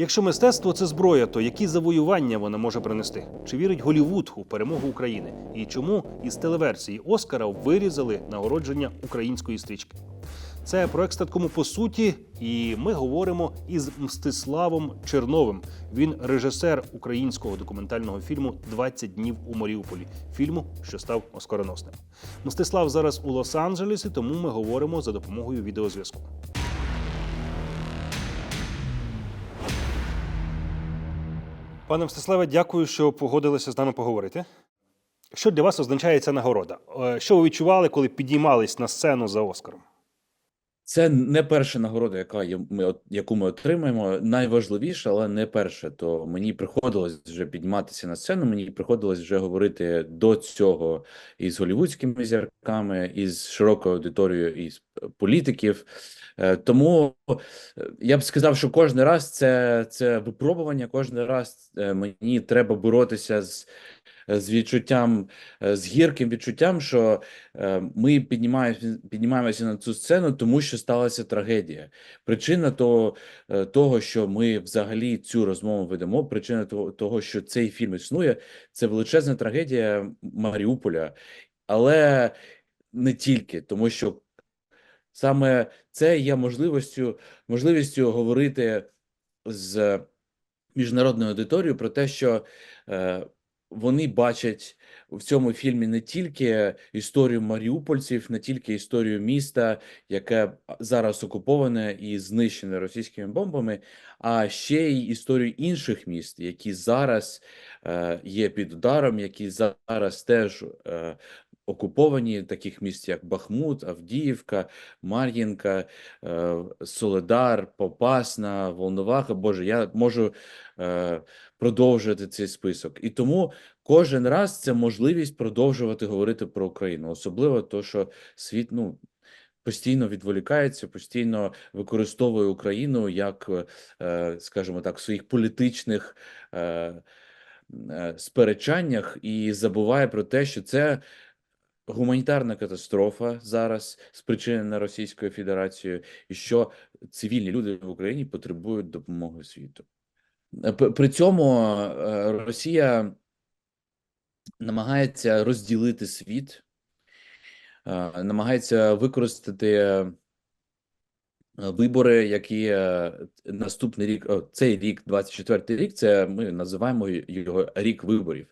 Якщо мистецтво це зброя, то які завоювання вона може принести? Чи вірить Голівуд у перемогу України? І чому із телеверсії Оскара вирізали нагородження української стрічки? Це проект статкому по суті, і ми говоримо із Мстиславом Черновим. Він режисер українського документального фільму «20 днів у Маріуполі, фільму, що став оскароносним. Мстислав зараз у Лос-Анджелесі, тому ми говоримо за допомогою відеозв'язку. Пане Мстиславе, дякую, що погодилися з нами поговорити. Що для вас означає ця нагорода? Е, Що ви відчували, коли підіймались на сцену за Оскаром? Це не перша нагорода, яка ми, яку ми отримаємо. Найважливіше, але не перше. То мені приходилось вже підніматися на сцену. Мені приходилось вже говорити до цього із голівудськими зірками, із широкою аудиторією, із політиків. Е, Тому е, я б сказав, що кожен раз це, це випробування, кожен раз е, мені треба боротися з, з відчуттям, з гірким відчуттям, що ми піднімаємося, піднімаємося на цю сцену, тому що сталася трагедія. Причина того, того, що ми взагалі цю розмову ведемо, причина того, що цей фільм існує, це величезна трагедія Маріуполя, але не тільки, тому що саме це є можливістю, можливістю говорити з міжнародною аудиторією про те, що е, вони бачать в цьому фільмі не тільки історію маріупольців, не тільки історію міста, яке зараз окуповане і знищене російськими бомбами, а ще й історію інших міст, які зараз е, є під ударом, які зараз теж е, окуповані, таких міст, як Бахмут, Авдіївка, Мар'їнка, е, Соледар, Попасна, Волноваха. Боже, я можу е, продовжувати цей список. І тому кожен раз це можливість продовжувати говорити про Україну, особливо то, що світ ну. Постійно відволікається, постійно використовує Україну як, е, скажімо так, в своїх політичних сперечаннях і забуває про те, що це гуманітарна катастрофа зараз спричинена Російською Федерацією, і що цивільні люди в Україні потребують допомоги світу. Е, При цьому е, Росія намагається розділити світ, е, намагається використати вибори, які наступний рік, цей рік, 24-й рік, це ми називаємо його рік виборів.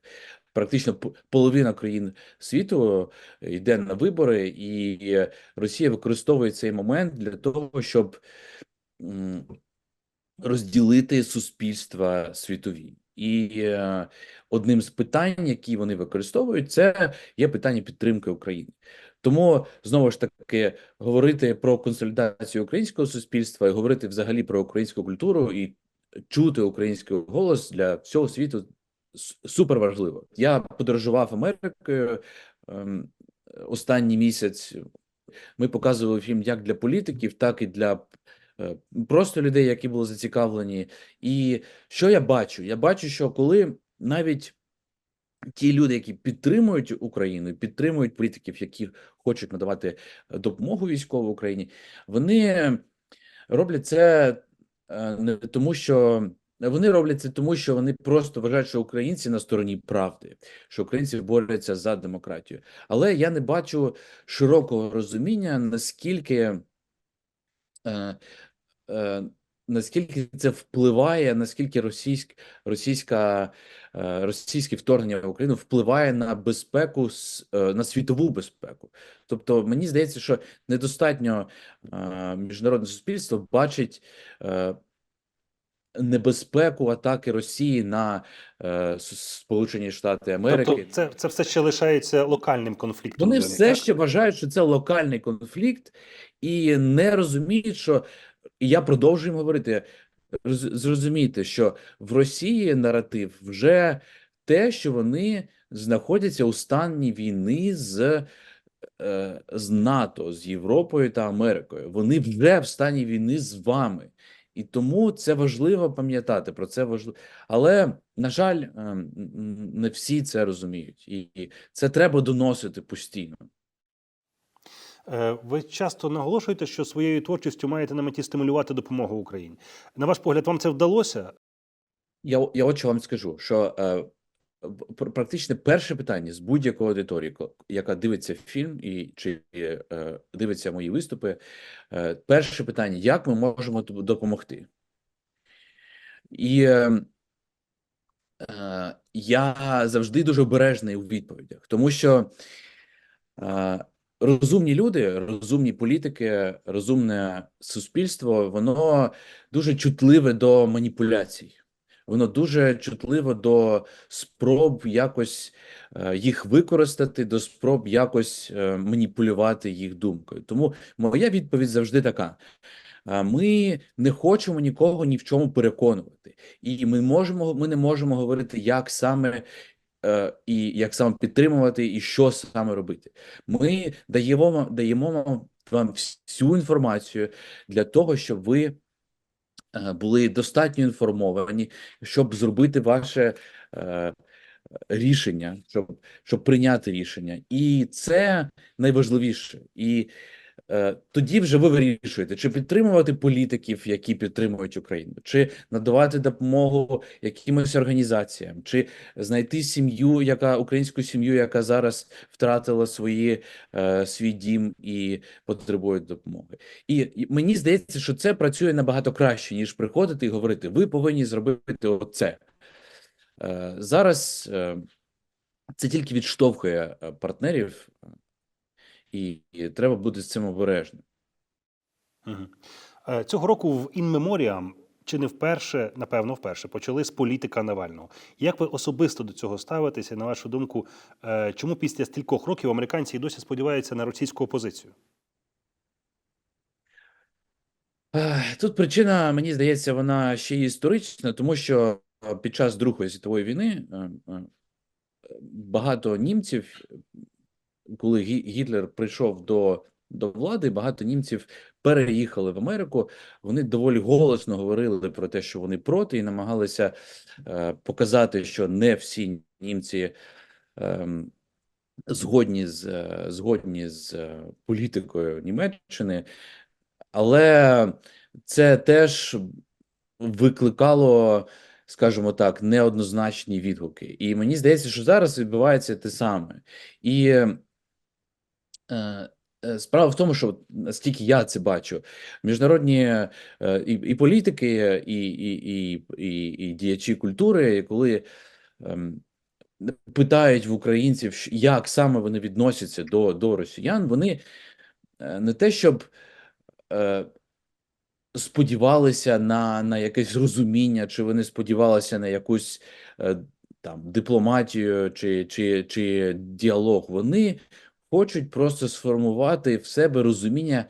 Практично половина країн світу йде на вибори, і Росія використовує цей момент для того, щоб розділити суспільства світові. І е, одним з питань, які вони використовують, це є питання підтримки України. Тому знову ж таки говорити про консолідацію українського суспільства і говорити взагалі про українську культуру і чути український голос для всього світу супер важливо. Я подорожував Америкою ем, останній місяць. Ми показували фільм як для політиків, так і для е, просто людей, які були зацікавлені. І що я бачу? Я бачу, що коли навіть ті люди, які підтримують Україну, підтримують політиків, які хочуть надавати допомогу військовій Україні, вони роблять це е, не тому, що вони роблять це тому, що вони просто вважають, що українці на стороні правди, що українці борються за демократію. Але я не бачу широкого розуміння, наскільки. Е, е, Наскільки це впливає, наскільки російськ, російська, е, російське вторгнення в Україну впливає на безпеку, е, на світову безпеку? Тобто, мені здається, що недостатньо е, міжнародне суспільство бачить е, небезпеку атаки Росії на е, Сполучені Штати Америки. Тобто, це, це все ще лишається локальним конфліктом. Вони все так? ще вважають, що це локальний конфлікт, і не розуміють, що і я продовжую їм говорити. роз- Зрозумійте, що в Росії наратив вже те, що вони знаходяться у стані війни з, е, з НАТО, з Європою та Америкою. Вони вже в стані війни з вами. І тому це важливо пам'ятати про це важливо. Але, на жаль, ем, не всі це розуміють, і це треба доносити постійно. Е, Ви часто наголошуєте, що своєю творчістю маєте на меті стимулювати допомогу Україні. На ваш погляд, вам це вдалося? Я, я от що вам скажу, що е, практично перше питання з будь-якої аудиторії, яка дивиться фільм і чи е, дивиться мої виступи, е, перше питання: як ми можемо допомогти? І е, е, я завжди дуже обережний у відповідях, тому що е, розумні люди, розумні політики, розумне суспільство, воно дуже чутливе до маніпуляцій. Воно дуже чутливо до спроб якось е, їх використати, до спроб якось е, маніпулювати їх думкою. Тому моя відповідь завжди така: Е, ми не хочемо нікого ні в чому переконувати, і ми можемо, ми не можемо говорити, як саме. І як саме підтримувати, і що саме робити. Ми даємо, даємо вам всю інформацію для того, щоб ви були достатньо інформовані, щоб зробити ваше е, рішення, щоб, щоб прийняти рішення. І це найважливіше. І е, тоді вже ви вирішуєте, чи підтримувати політиків, які підтримують Україну, чи надавати допомогу якимось організаціям, чи знайти сім'ю, яка українську сім'ю, яка зараз втратила свої, е, свій дім і потребує допомоги. І, мені здається, що це працює набагато краще, ніж приходити і говорити: ви повинні зробити оце. Е, зараз е, це тільки відштовхує е, партнерів, е, і, і треба бути з цим обережним. Е, Цього року в In Memoriam, чи не вперше, напевно, вперше, почали з політика Навального. Як ви особисто до цього ставитеся? На вашу думку, е, чому після стількох років американці й досі сподіваються на російську опозицію? Тут причина, мені здається, вона ще й історична, тому що е, під час Другої світової війни е, е, багато німців, коли Гі- Гітлер прийшов до, до влади, багато німців переїхали в Америку. Вони доволі голосно говорили про те, що вони проти, і намагалися е, показати, що не всі німці. ем, Згодні з е, згодні з е, політикою Німеччини, але це теж викликало, скажімо так, неоднозначні відгуки. І мені здається, що зараз відбувається те саме. І справа в тому, що наскільки я це бачу, міжнародні е, і, і політики, і, і, і, і, і діячі культури, коли ем, питають в українців, як саме вони відносяться до, до росіян, вони е, не те, щоб е, сподівалися на, на якесь розуміння, чи вони сподівалися на якусь е, там дипломатію чи, чи, чи діалог. Вони хочуть просто сформувати в себе розуміння,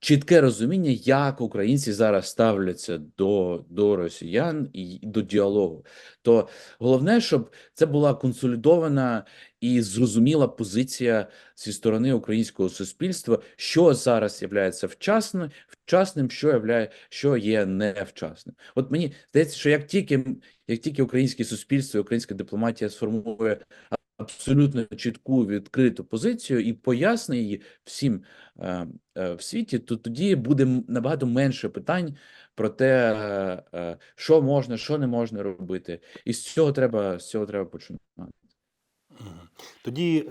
чітке розуміння, як українці зараз ставляться до, до росіян і до діалогу. То головне, щоб це була консолідована і зрозуміла позиція зі сторони українського суспільства, що зараз є вчасним, вчасним, що являє, що є невчасним. От мені здається, що як тільки як тільки українське суспільство, українська дипломатія сформує абсолютно чітку відкриту позицію і поясни її всім е, е, в світі, то тоді буде набагато менше питань про те, е, що можна, що не можна робити, і з цього треба з цього треба починати. Тоді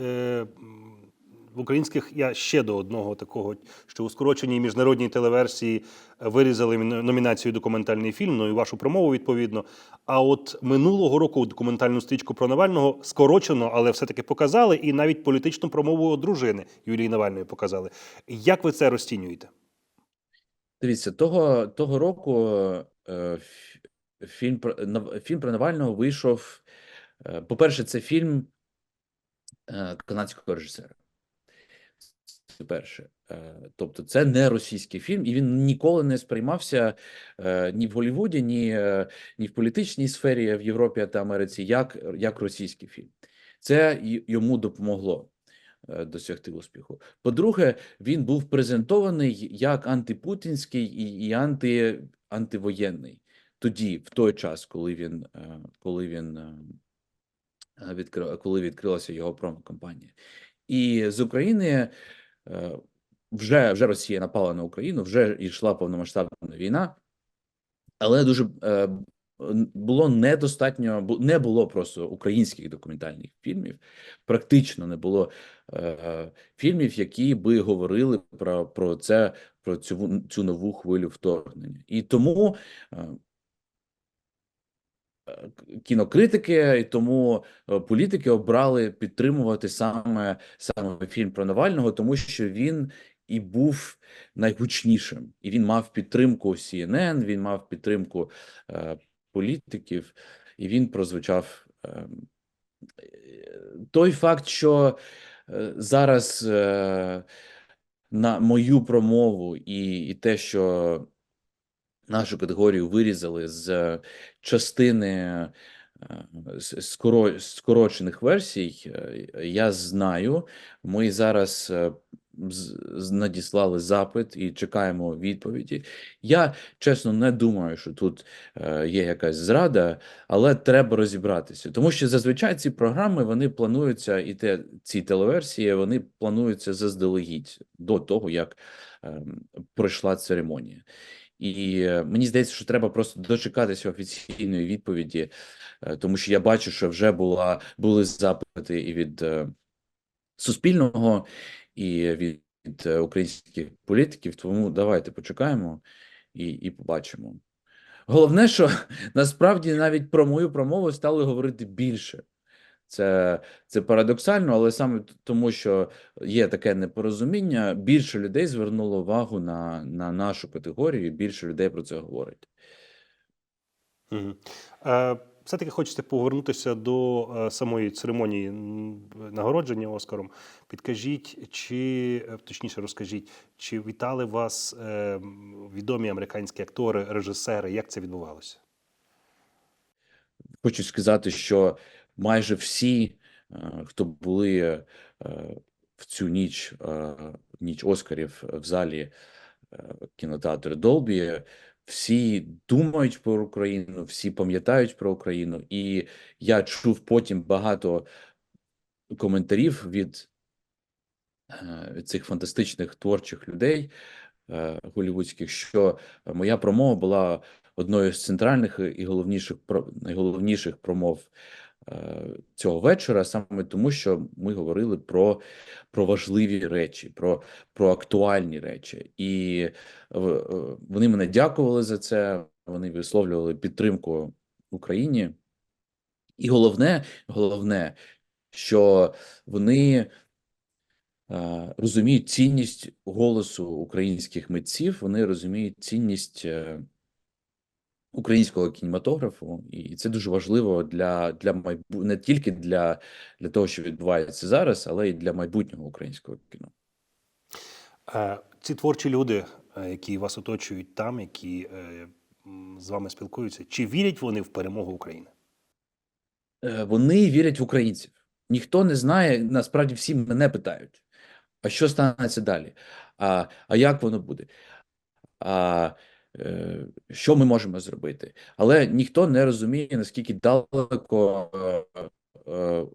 українських я ще до одного такого, що у скороченій міжнародній телеверсії вирізали номінацію документальний фільм, ну і вашу промову відповідно. А от минулого року документальну стрічку про Навального скорочено, але все-таки показали, і навіть політичну промову дружини Юлії Навальної показали. Як ви це розцінюєте? Дивіться, того, того року е, фільм про фільм про Навального вийшов. е, По-перше, це фільм е, канадського режисера. Це перше. Е, Тобто, це не російський фільм, і він ніколи не сприймався е, ні в Голлівуді, ні, е, ні в політичній сфері в Європі та Америці, як, як російський фільм. Це йому допомогло досягти успіху. По-друге, він був презентований як антипутінський і, і анти, антивоєнний. Тоді, в той час, коли він, коли він е, коли відкрилася його промо-кампанія. І з України вже, вже Росія напала на Україну, вже йшла повномасштабна війна, але дуже е, було недостатньо, не було просто українських документальних фільмів. Практично не було е, фільмів, які би говорили про, про це, про цю, цю нову хвилю вторгнення. І тому е, е, кінокритики, і тому е, політики обрали підтримувати саме, саме фільм про Навального, тому що він і був найгучнішим, і він мав підтримку CNN, він мав підтримку е, політиків, і він прозвучав. Е, е, той факт, що е, зараз е, на мою промову і, і те, що нашу категорію вирізали з частини е, з- скоро- скорочених версій, е, я знаю. Ми зараз е, надіслали запит і чекаємо відповіді. Я чесно не думаю, що тут е, є якась зрада, але треба розібратися, тому що зазвичай ці програми вони плануються, і те ці телеверсії вони плануються заздалегідь до того, як ем, пройшла церемонія. І е, мені здається, що треба просто дочекатися офіційної відповіді, е, тому що я бачу, що вже була були запити і від е, Суспільного, і від, українських політиків. Тому давайте почекаємо і, і побачимо. Головне, що насправді навіть про мою промову стали говорити більше. Це, це парадоксально, але саме тому, що є таке непорозуміння, більше людей звернуло увагу на, на нашу категорію, і більше людей про це говорить. Угу. Е, все-таки хочеться повернутися до е, самої церемонії нагородження Оскаром. Підкажіть, чи е, точніше розкажіть, чи вітали вас е, відомі американські актори, режисери? Як це відбувалося? Хочу сказати, що майже всі, е, хто були е, в цю ніч, е, ніч Оскарів в залі кінотеатру Долбі, всі думають про Україну, всі пам'ятають про Україну, і я чув потім багато коментарів від, цих фантастичних творчих людей голівудських, що моя промова була одною з центральних і головніших найголовніших промов цього вечора, саме тому, що ми говорили про, про важливі речі, про, про актуальні речі. І е, е, вони мене дякували за це. Вони висловлювали підтримку Україні. І головне, головне, що вони е, розуміють цінність голосу українських митців, вони розуміють цінність е, українського кінематографу, і це дуже важливо для, для майбу... не тільки для, для того, що відбувається зараз, але й для майбутнього українського кіно. Е, ці творчі люди, е, які вас оточують там, які е, з вами спілкуються, чи вірять вони в перемогу України? Вони вірять в українців. Ніхто не знає, насправді всі мене питають, а що станеться далі? А, а як воно буде? А що ми можемо зробити? Але ніхто не розуміє, наскільки далеко е, е,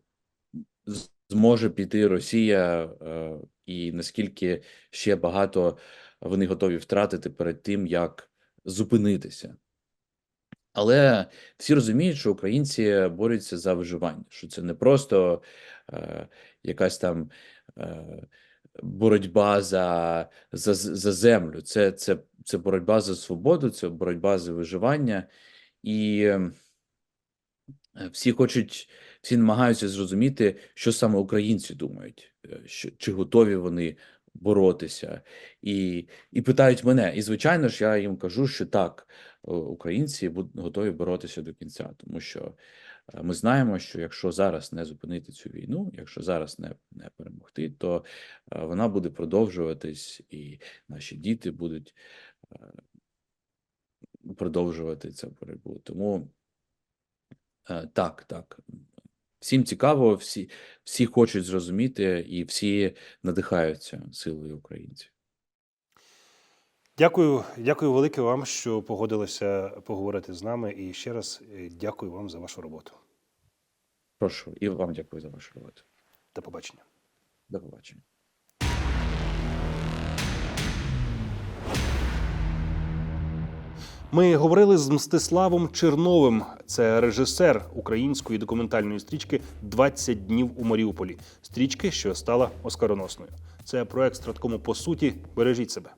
зможе піти Росія, е, і наскільки ще багато вони готові втратити перед тим, як зупинитися. Але всі розуміють, що українці борються за виживання, що це не просто е, якась там е, боротьба за, за, за землю, це, це, це боротьба за свободу, це боротьба за виживання. І е, всі хочуть, всі намагаються зрозуміти, що саме українці думають, е, що, чи готові вони боротися, і, і питають мене. І звичайно ж, я їм кажу, що так, е, українці готові боротися до кінця, тому що ми знаємо, що якщо зараз не зупинити цю війну, якщо зараз не, не перемогти, то е, вона буде продовжуватись, і наші діти будуть е, продовжувати цю боротьбу. Тому е, так, так. Всім цікаво, всі, всі хочуть зрозуміти, і всі надихаються силою українців. Дякую, дякую велике вам, що погодилися поговорити з нами. І ще раз е, дякую вам за вашу роботу. Прошу і вам дякую за вашу роботу. До побачення. До побачення. Ми говорили з Мстиславом Черновим. Це режисер української документальної стрічки «20 днів у Маріуполі. Стрічки, що стала оскароносною. Це проект Страткому по суті. Бережіть себе.